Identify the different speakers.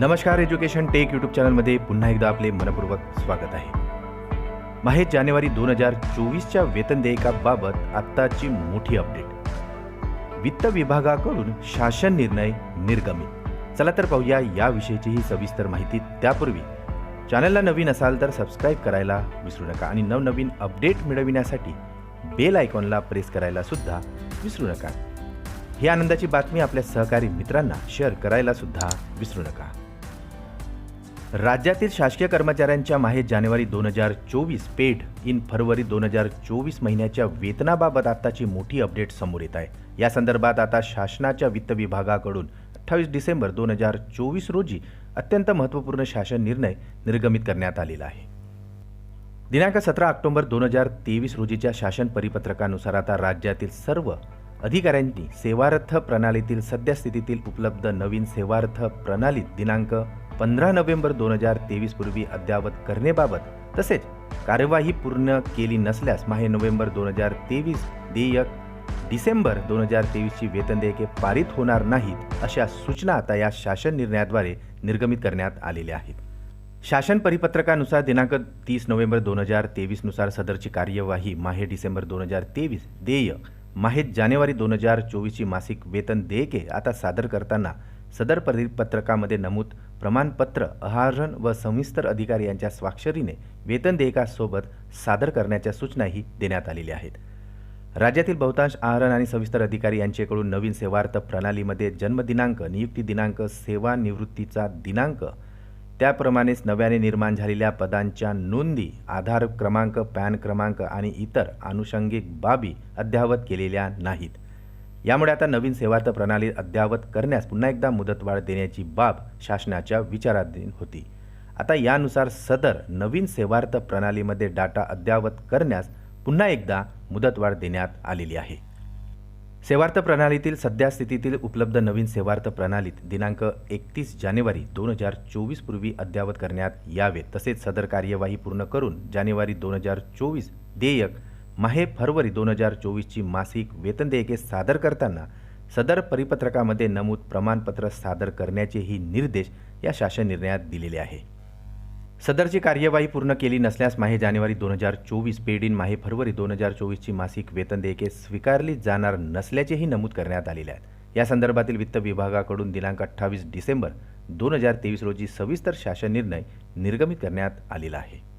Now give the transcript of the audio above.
Speaker 1: नमस्कार education take YouTube चॅनलमध्ये पुन्हा एकदा आपले मनपूर्वक स्वागत आहे. माहे जानेवारी दोन हजार चोवीसच्या वेतन देयकाबाबत आत्ताची मोठी अपडेट. वित्त विभागाकडून शासन निर्णय निर्गमित चला तर पाहूया याविषयीची ही सविस्तर माहिती. त्यापूर्वी चॅनलला नवीन असाल तर सबस्क्राईब करायला विसरू नका आणि नवनवीन अपडेट मिळविण्यासाठी बेल आयकॉनला प्रेस करायला सुद्धा विसरू नका. ही आनंदाची बातमी आपल्या सहकारी मित्रांना शेअर करायला सुद्धा विसरू नका. राज्यातील शासकीय कर्मचाऱ्यांच्या माहीत जानेवारी दोन हजार चोवीस पेड इन फरवरी दोन हजार चोवीस महिन्याच्या वेतनाबाबत आताची मोठी अपडेट समोर येत आहे. या संदर्भात आता शासनाच्या वित्त विभागाकडून अठ्ठावीस डिसेंबर दोन हजार चोवीस रोजी अत्यंत महत्त्वपूर्ण शासन निर्णय निर्गमित करण्यात आलेला आहे. दिनांक सतरा ऑक्टोबर दोन हजार तेवीस रोजीच्या शासन परिपत्रकानुसार आता राज्यातील सर्व अधिकाऱ्यांनी सेवार्थ प्रणालीतील सद्यस्थितीतील उपलब्ध नवीन सेवार्थ प्रणालीत दिनांक पंधरा नोव्हेंबर दोन हजार तेवीस पूर्वी अद्ययावत करण्याबाबत तसेच कार्यवाही पूर्ण केली नसल्यास माहे नोव्हेंबर दोन हजार तेवीस देयक डिसेंबर दोन हजार तेवीसची वेतन देयके पारित होणार नाहीत अशा सूचना आता या शासन निर्णयाद्वारे निर्गमित करण्यात आलेल्या आहेत. शासन परिपत्रकानुसार दिनांक तीस नोव्हेंबर दोन हजार तेवीसनुसार सदरची कार्यवाही माहे डिसेंबर दोन हजार तेवीस देय माहे जानेवारी दोन हजार चोवीसची मासिक वेतन देयके आता सादर करताना सदर परिपत्रकामध्ये नमूद प्रमाणपत्र आहारण व सविस्तर अधिकारी यांच्या स्वाक्षरीने वेतन देयकासोबत सादर करण्याच्या सूचनाही देण्यात आलेल्या आहेत. राज्यातील बहुतांश आहरण आणि सविस्तर अधिकारी यांच्याकडून नवीन सेवार्थ प्रणालीमध्ये जन्मदिनांक नियुक्ती दिनांक सेवानिवृत्तीचा दिनांक त्याप्रमाणेच नव्याने निर्माण झालेल्या पदांच्या नोंदी आधार क्रमांक पॅन क्रमांक आणि इतर आनुषंगिक बाबी अद्ययावत केलेल्या नाहीत. यामुळे आता नवीन सेवार्थ प्रणाली अद्ययावत करण्यास पुन्हा एकदा मुदतवाढ देण्याची बाब शासनाच्या विचाराधीन होती. आता यानुसार सदर नवीन सेवार्थ प्रणालीमध्ये डाटा अद्ययावत करण्यास पुन्हा एकदा मुदतवाढ देण्यात आलेली आहे. सेवार्थ प्रणालीतील सध्या स्थितीतील उपलब्ध नवीन सेवार्थ प्रणालीत दिनांक एकतीस जानेवारी दोन हजार चोवीस पूर्वी अद्ययावत करण्यात यावे तसेच सदर कार्यवाही पूर्ण करून जानेवारी दोन हजार चोवीस देयक माहे फरवरी दोन हजार चोवीसची मासिक वेतन देयके सादर करताना सदर परिपत्रकामध्ये नमूद प्रमाणपत्र सादर करण्याचेही निर्देश या शासन निर्णयात दिलेले आहे. सदरची कार्यवाही पूर्ण केली नसल्यास माहे जानेवारी दोन हजार चोवीस पेड इन माहे फरवरी दोन हजार चोवीसची मासिक वेतन देयके स्वीकारली जाणार नसल्याचेही नमूद करण्यात आलेले आहेत. या संदर्भातील वित्त विभागाकडून दिनांक अठ्ठावीस डिसेंबर दोन हजार तेवीस रोजी सविस्तर शासन निर्णय निर्गमित करण्यात आलेला आहे.